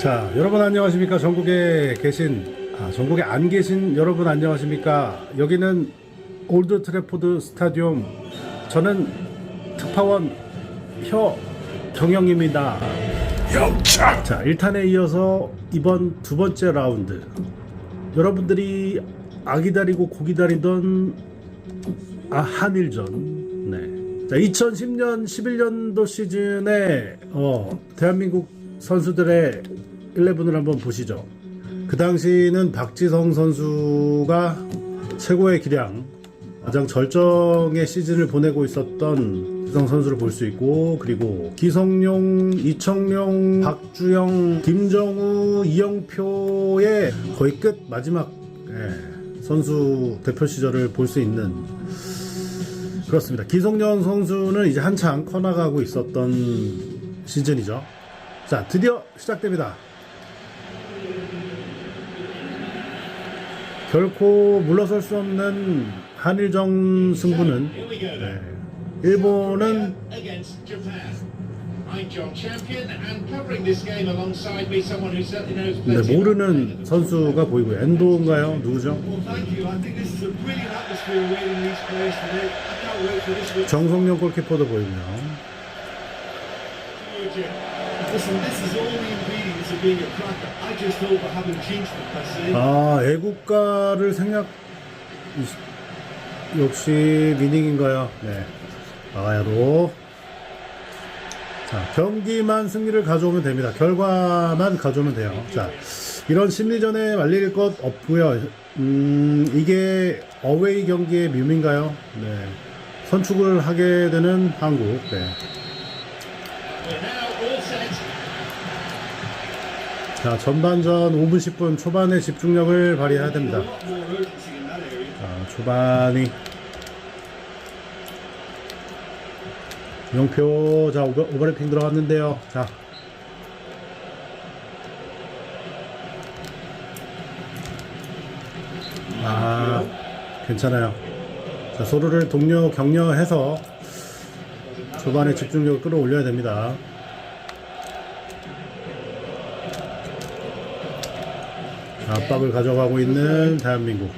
자, 여러분 안녕하십니까? 전국에 계신, 아, 전국에 안 계신 여러분 안녕하십니까? 여기는 올드 트래포드 스타디움. 저는 특파원 혀 경영입니다. 영차 자, 1탄에 이어서 이번 두 번째 라운드. 여러분들이 아 기다리고 고 기다리던 아, 한일전. 네. 자, 2010년 11년도 시즌에 어, 대한민국 선수들의 11을 한번 보시죠. 그 당시는 박지성 선수가 최고의 기량, 가장 절정의 시즌을 보내고 있었던 기성 선수를 볼 수 있고 그리고 기성용, 이청용, 박주영, 김정우, 이영표의 거의 끝 마지막 예, 선수 대표 시절을 볼 수 있는 그렇습니다. 기성용 선수는 이제 한창 커나가고 있었던 시즌이죠. 자, 드디어 시작됩니다. 결코 물러설 수 없는 한일정 승부는 네, 일본은 네. 모르는 선수가 보이고요. 엔도인가요? 누구죠? 정성용 골키퍼도 보이고요. 아, 애국가를 생략 역시 미닝인가요? 네. 아야로. 자, 경기만 승리를 가져오면 됩니다. 결과만 가져오면 돼요. 자, 이런 심리전에 말릴 것 없고요. 음, 이게 어웨이 경기의 묘미인가요? 네. 선축을 하게 되는 한국. 네. 자, 전반전 5분 10분 초반에 집중력을 발휘해야 됩니다. 자, 초반이 영표 자 오버, 오버래핑 들어갔는데요. 자. 아, 괜찮아요. 자, 서로를 동료 격려해서 초반에 집중력을 끌어올려야 됩니다. 압박을 가져가고 있는 대한민국.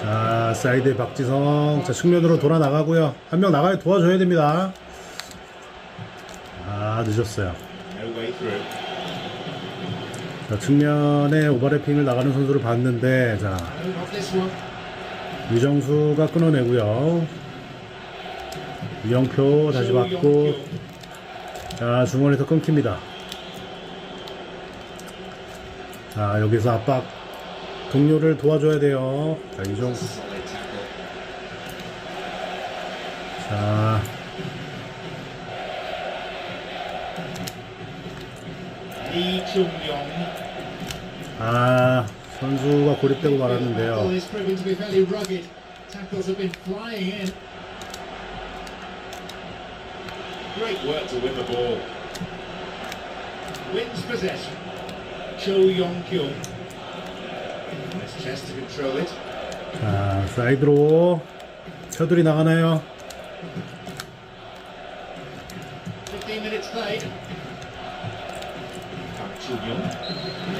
자, 사이드 박지성. 자, 측면으로 돌아 나가고요. 한 명 나가야 도와줘야 됩니다. 아, 늦었어요. 자, 측면에 오버래핑을 나가는 선수를 봤는데, 자, No, not this one. 유정수가 끊어내고요. 이영표 다시 받고, 자, 중원에서 끊깁니다. 자, 여기서 압박. 동료를 도와줘야 돼요. 자, tackle. 자, Chung-yong. 아, 선수가 고립되고 말았는데요. Great work to win the ball. Wins possession. Cho Yong Kyung. Nice chance to control it. 자, 사이드로 차들이 나가나요? 15 minutes played. Park Chu Young.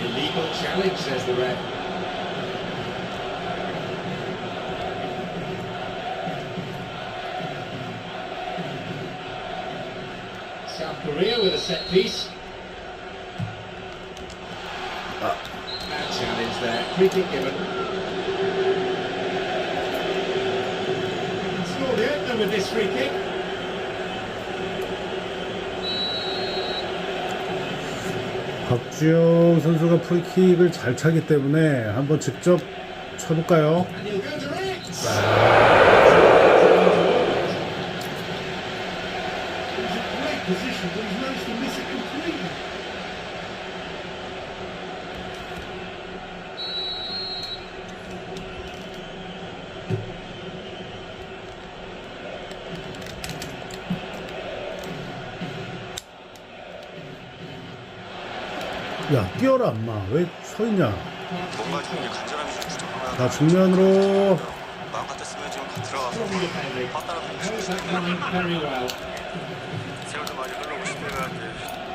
Illegal challenge, says the ref. Korea with a set piece. Bad challenge there. Free kick given. Scored the opener with this free kick. 박주영 선수가 프리킥을 잘 차기 때문에 한번 직접 쳐볼까요? And he'll go direct. It was a great position, but he's managed to miss it completely. 야, 뛰어라, 엄마. 왜 서 있냐? 뭔가 좀 간절함이 좀 부족하면 자, 측면으로. 마음 같았으면 좀 들어가서 Strong defending. 빠따라 Knows that line very well. 세월 좀 많이 흘러고 이제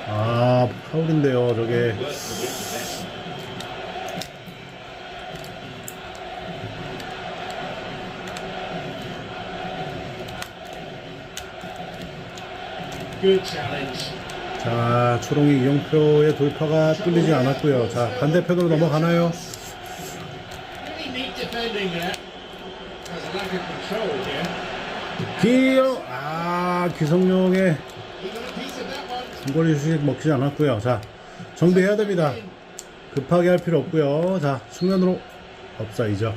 아, 파울인데요, 저게. Good challenge. 자, 초롱이 이용표의 돌파가 뚫리지 않았고요. 자, 반대편으로 넘어가나요? 기영, 아, 기성용의. 중거리 슛이 먹히지 않았고요. 자, 정비해야 됩니다. 급하게 할 필요 없고요. 자, 측면으로 업사이죠.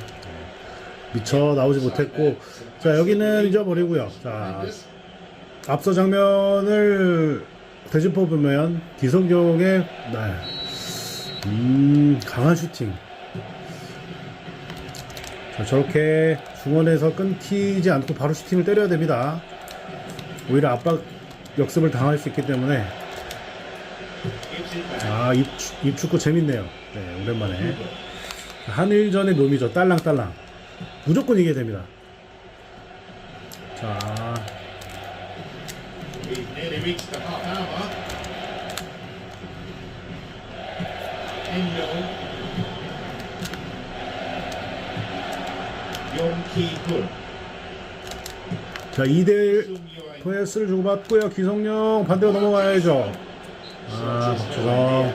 미처 나오지 못했고, 자, 여기는 잊어버리고요. 자, 앞서 장면을 되짚어 보면 기성용의 네, 음, 강한 슈팅. 자, 저렇게 중원에서 끊기지 않고 바로 슈팅을 때려야 됩니다. 오히려 압박 역습을 당할 수 있기 때문에. 아, 입, 입 축구 재밌네요. 네, 오랜만에. 한일전의 놈이죠. 딸랑딸랑. 무조건 이겨야 됩니다. 자, Half hour mark. Endo. Yong Ki-kun. 자 2대1 Sung Yuen. 포에스를 주고받고요. 기성용 반대로 넘어가야죠. 아, 박주성.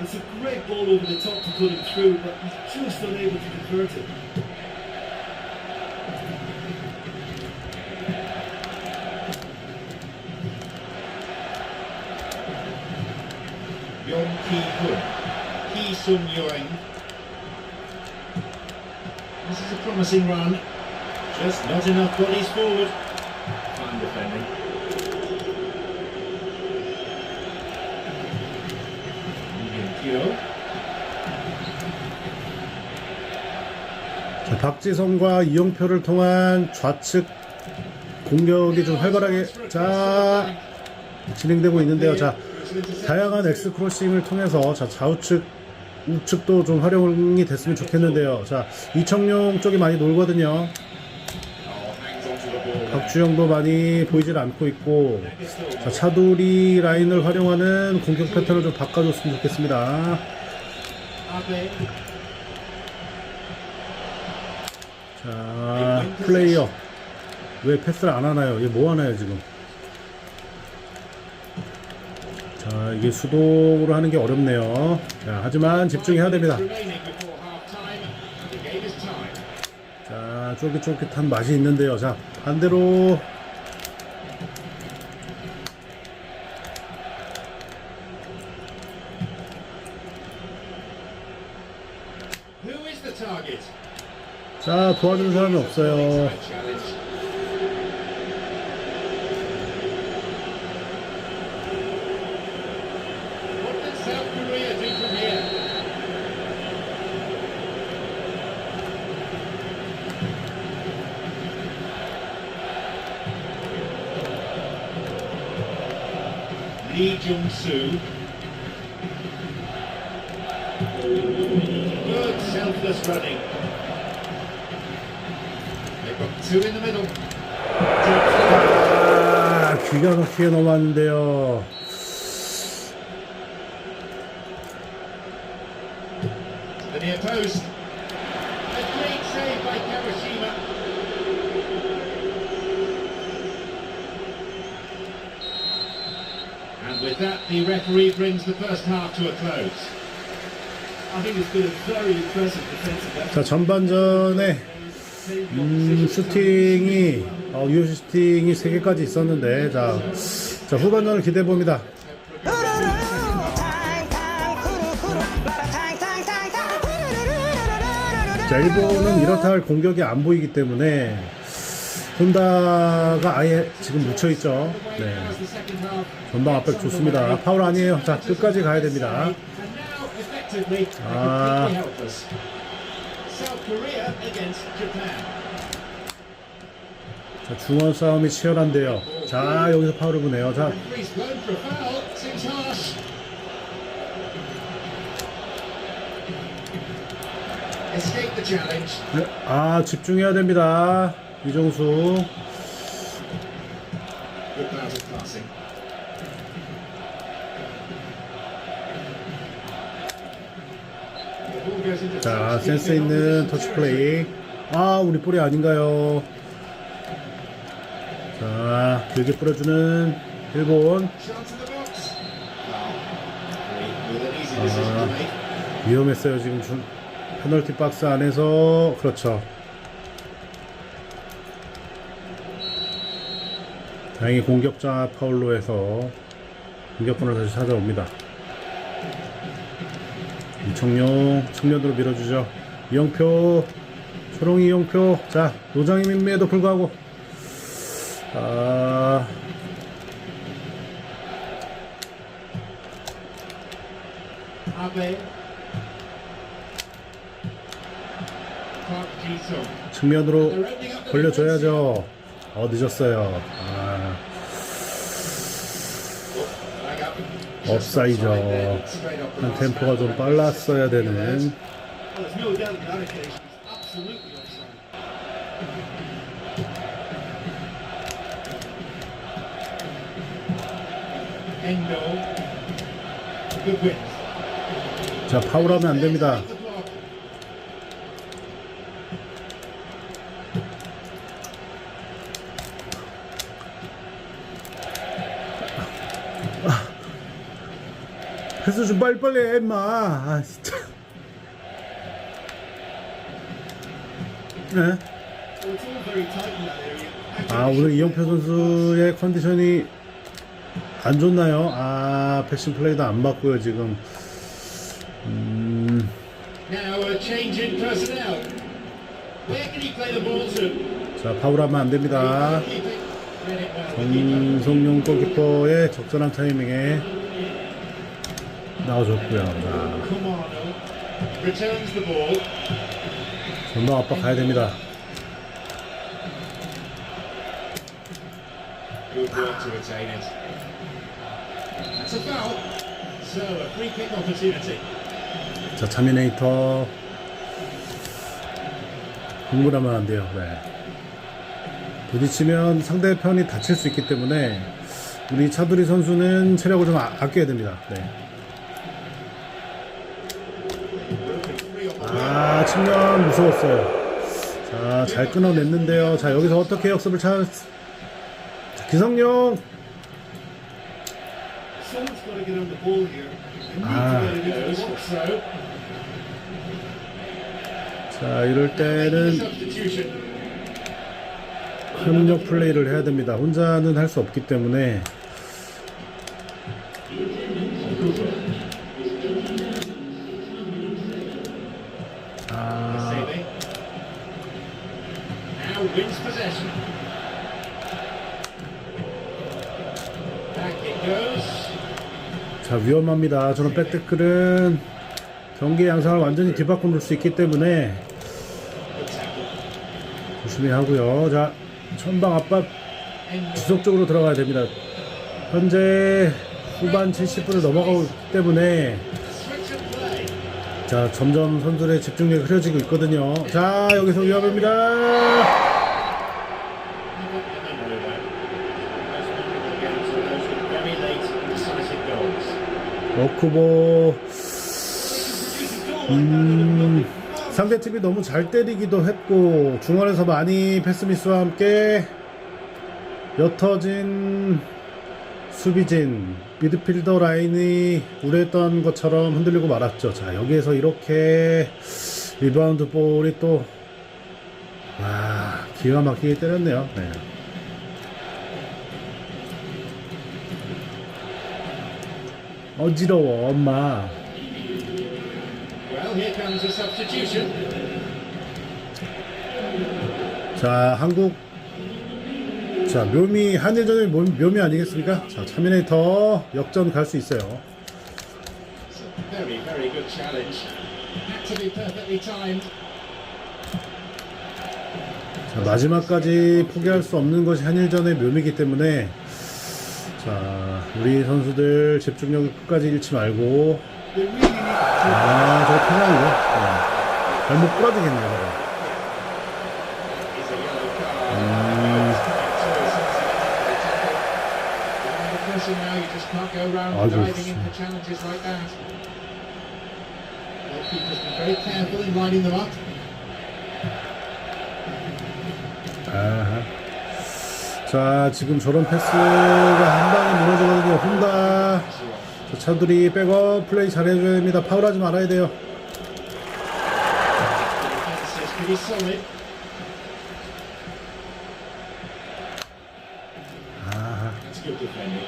It's a great ball over the top to put him through, but he's just unable to convert it. Ki Sung Yuen. This is a promising run. Just not enough bodies forward. Fine defending. 자, 박지성과 이용표를 통한 좌측 공격이 좀 활발하게 자 진행되고 있는데요. 자 다양한 엑스 크로싱을 통해서 자 좌우측 우측도 좀 활용이 됐으면 좋겠는데요. 자 이청용 쪽이 많이 놀거든요. 박주영도 많이 보이질 않고 있고 자, 차두리 라인을 활용하는 공격 패턴을 좀 바꿔줬으면 좋겠습니다. 자 플레이어 왜 패스를 안 하나요? 이게 뭐 하나요 지금? 자 이게 수동으로 하는 게 어렵네요. 자, 하지만 집중해야 됩니다. 자 쫄깃쫄깃한 맛이 있는데요. 자 반대로? 자 도와주는 사람이 없어요. Lee Jung Soo. Good selfless running. They've got two in the middle. 아 기가 막히게 넘어왔는데요. The near post. A great save by Kawashima. And with that, the referee brings the first half to a close. 자 전반전에 음, 슈팅이 어, 유효 슈팅이 3개까지 있었는데 자, 자 후반전을 기대해 봅니다. 자 일본은 이렇다 할 공격이 안 보이기 때문에 혼다가 아예 지금 묻혀 있죠. 네. 전방 압박 좋습니다. 파울 아니에요. 자 끝까지 가야 됩니다. Ah. Japan. 자 중원 싸움이 치열한데요. 자, 여기서 파울을 보네요. 자. 네, 아, 집중해야 됩니다. 이정수. 자. 센스 있는 터치 플레이. 아, 우리 볼이 아닌가요? 자, 길게 뿌려주는 일본. Make. 위험했어요, 지금 중, 페널티 박스 안에서. 그렇죠. 다행히 공격자 파울로 해서 공격권을 다시 찾아옵니다. 이청용 측면으로 밀어주죠. 이영표, 초롱이 이영표. 자, 노장의 민미에도 불구하고. 아, Ji-sung. 측면으로 벌려줘야죠. 어, 늦었어요. 아, Flag up. 업사이죠. 템포가. 좀 빨랐어야 되는. 자, 파울하면 안 됩니다. 패스 좀 빨리빨리 해, 임마. 아, 진짜. 네. 아, 오늘 이영표 선수의 컨디션이 안 좋나요? 아, 패션 플레이도 안 맞고요, 지금. 음? 자, 파울 하면 안 됩니다. Keep it. Read it well. the keeper. 정성용 골키퍼의 적절한 타이밍에 나와줬고요. 전방 압박 가야 됩니다. 자, 차미네이터. 흥분하면 안 돼요. 네. 부딪히면 상대편이 다칠 수 있기 때문에 우리 차두리 선수는 체력을 좀 아, 아껴야 됩니다. 네. Free up the 아, 측면 무서웠어요. 자, 잘 끊어냈는데요. 자, 여기서 어떻게 역습을 찾... 자, 기성용! Ah. So 자, 이럴 때는. 협력 플레이를 해야 됩니다. 혼자는 할 수 없기 때문에 Now wins possession. Back it goes. 자 위험합니다. 저는 백태클은 경기 양상을 완전히 뒤바꿔 놓을 수 있기 때문에. 조심히 하고요. 자 전방 압박. 지속적으로 들어가야 됩니다. 현재 후반 70분을 넘어가고 있기 때문에. 자 점점 선수들의 집중력이 흐려지고 있거든요. 자 여기서 위험합니다. Goals. 러쿠보 음, 상대 팀이 너무 잘 때리기도 했고 중원에서 많이 패스미스와 함께 옅어진 수비진 미드필더 라인이 우려했던 것처럼 흔들리고 말았죠. 자 여기에서 이렇게 리바운드 볼이 또 와, 기가 막히게 때렸네요. 네. 어지러워 엄마. 자, 한국. 자, 묘미, 한일전의 묘- 묘미 아니겠습니까? 자, 차미네이터 역전 갈 수 있어요. 자, 마지막까지 포기할 수 없는 것이 한일전의 묘미이기 때문에 자, 우리 선수들 집중력을 끝까지 잃지 말고. 아, 저거 편향이고. 네. 저거. Go around 아이고. 아하. 자, 지금 저런 패스가 한 방에 무너지거든요. 혼다. 자, 차들이 백업 플레이 잘해줘야 됩니다. 파울하지 말아야 돼요. Defending.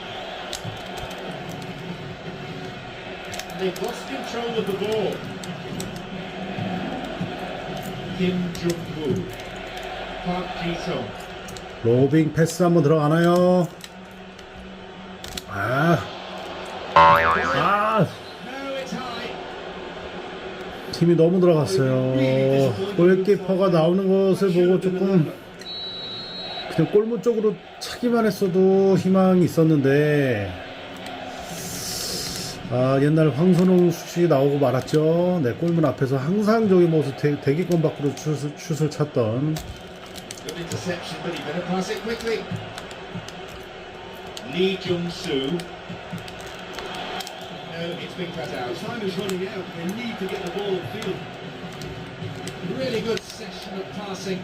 They've lost 로빙 패스 한번 들어가나요? 아. 아. 팀이 너무 들어갔어요. 골키퍼가 나오는 것을 보고 조금 그냥 골문 쪽으로 차기만 했어도 희망이 있었는데 아 옛날 황선홍 슛이 나오고 말았죠. 네 골문 앞에서 항상 저기 모습 대, 대기권 밖으로 슛을, 슛을 찼던 Good interception, but he better pass it quickly. Lee Jung-soo. No, it's been cut out. Time is running out. They need to get the ball upfield. Really good session of passing.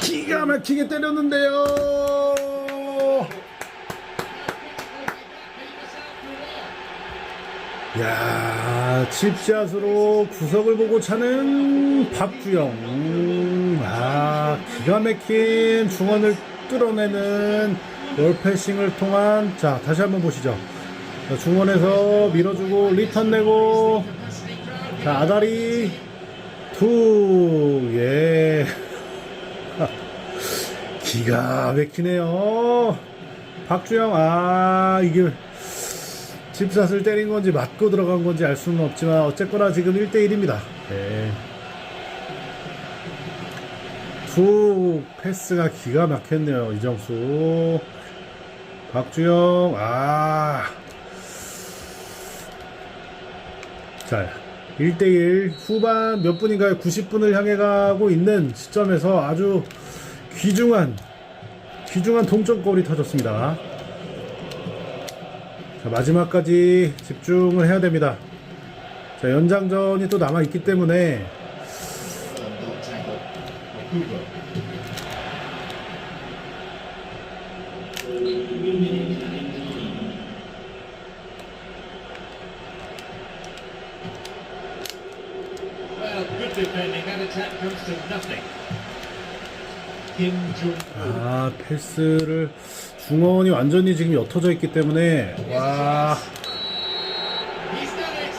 기가 막히게 때렸는데요. 야 칩샷으로 구석을 보고 차는 박주영. 음, 아 기가 막힌 중원을 뚫어내는 월패싱을 통한 자 다시 한번 보시죠. 자, 중원에서 밀어주고 리턴 내고 자 아다리 투예 기가 막히네요. 박주영, 아, 이게 집샷을 때린 건지 맞고 들어간 건지 알 수는 없지만, 어쨌거나 지금 1대1입니다. 네. 두 패스가 기가 막혔네요. 이정수. 박주영, 아. 자, 1대1 후반 몇 분인가요? 90분을 향해 가고 있는 시점에서 아주 귀중한 귀중한 동점골이 터졌습니다. 자, 마지막까지 집중을 해야 됩니다. 자, 연장전이 또 남아 있기 때문에 Jong-un. 아 패스를 중원이 완전히 지금 옅어져 있기 때문에 와 He's done it.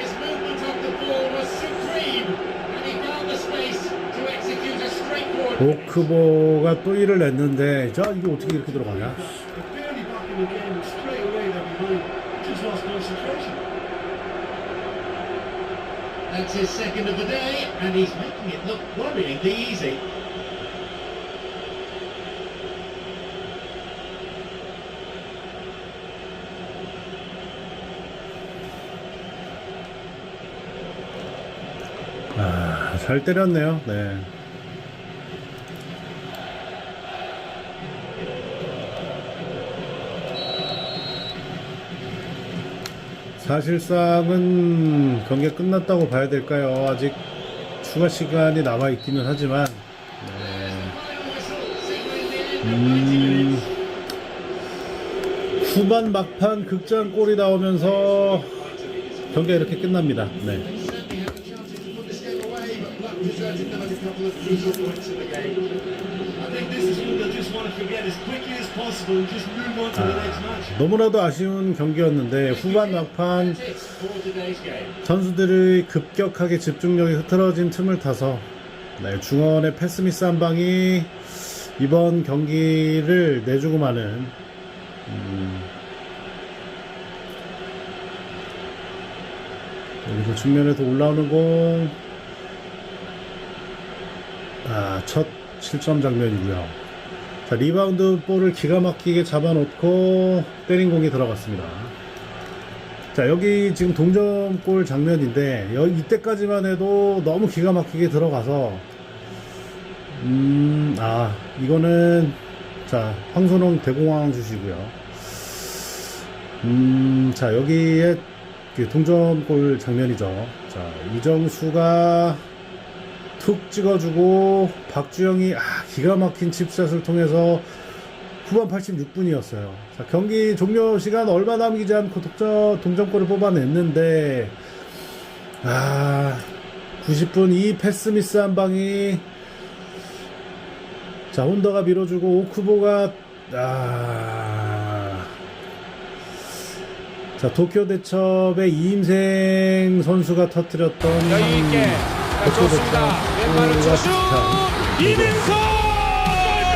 His movement of the ball was supreme, and he found the space to execute a straightforward. 오크보가 또 일을 냈는데 자 이게 어떻게 이렇게 들어가냐? They're barely back in the game, and straight away they're behind. Just lost concentration. That's his second of the day, and he's making it look worryingly easy. 아, 잘 때렸네요. 네. 사실상은 경기가 끝났다고 봐야 될까요? 아직 추가 시간이 남아 있기는 하지만 90 minutes. 후반 막판 극장 골이 나오면서 경기가 이렇게 끝납니다. 네. Match. 너무나도 아쉬운 경기였는데 후반 막판. 선수들의 급격하게 집중력이 흐트러진 틈을 타서 네, 중원의 패스미스 한 방이 이번 경기를 내주고 마는 음, 여기서 측면에서 올라오는 공, 아, 첫 실점 장면이고요. 자, 리바운드 볼을 기가 막히게 잡아놓고 때린 공이 들어갔습니다. 자, 여기 지금 동점골 장면인데, 여, 이때까지만 해도 너무 기가 막히게 들어가서, 음, 아, 이거는, 자, 황선홍 대공황 주시고요. 음, 자, 여기에 그 동점골 장면이죠. 자, 이정수가 툭 찍어주고 박주영이 아, 기가 막힌 칩샷을 통해서 후반 86분이었어요. 자, 경기 종료 시간 얼마 남기지 않고 독점, 동점골을 뽑아냈는데 아 90분 이 패스 미스 한 방이 자 혼더가 밀어주고 오크보가 아 자, 도쿄 대첩의 이임생 선수가 터뜨렸던 여유 있게 도쿄 좋습니다. 왼발로 비슷한 이민서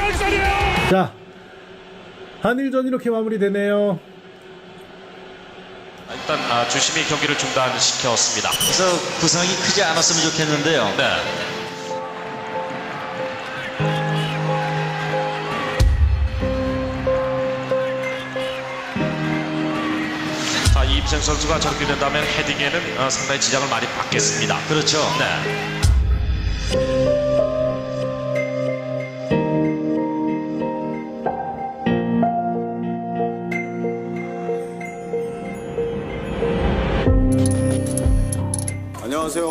골까지요. 자, 한일전 이렇게 마무리되네요. 일단 아, 주심이 경기를 중단시켰습니다. 그래서 부상이 크지 않았으면 좋겠는데요. 네. 선수가 저렇게 된다면 헤딩에는 어, 상당히 지장을 많이 받겠습니다. 그렇죠. 네.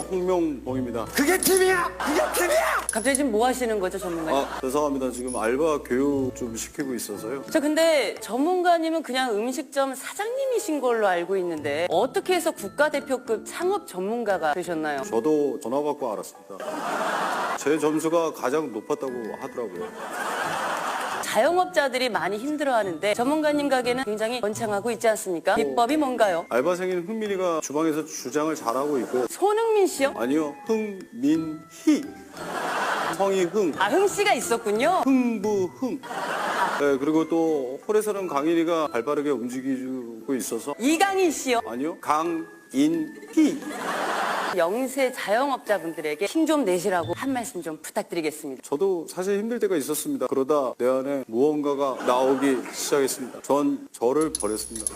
홍명봉입니다. 갑자기 지금 뭐 하시는 거죠, 전문가님? 아, 죄송합니다. 지금 알바 교육 좀 시키고 있어서요. 저 근데 전문가님은 그냥 음식점 사장님이신 걸로 알고 있는데 어떻게 해서 국가대표급 창업 전문가가 되셨나요? 저도 전화 받고 알았습니다. 제 점수가 가장 높았다고 하더라고요. 자영업자들이 많이 힘들어하는데 전문가님 가게는 굉장히 번창하고 있지 않습니까? 비법이 뭔가요? 알바생인 흥민이가 주방에서 주장을 잘하고 있고 손흥민 씨요? 아니요. 흥민희. 성이 흥. 아, 흥 씨가 있었군요. 흥부흥. 네, 그리고 또 홀에서는 강인이가 발빠르게 움직이고 있어서 이강인 씨요. 아니요. 강인희. 영세 자영업자분들에게 힘 좀 내시라고 한 말씀 좀 부탁드리겠습니다. 저도 사실 힘들 때가 있었습니다. 그러다 내 안에 무언가가 나오기 시작했습니다. 전 저를 버렸습니다.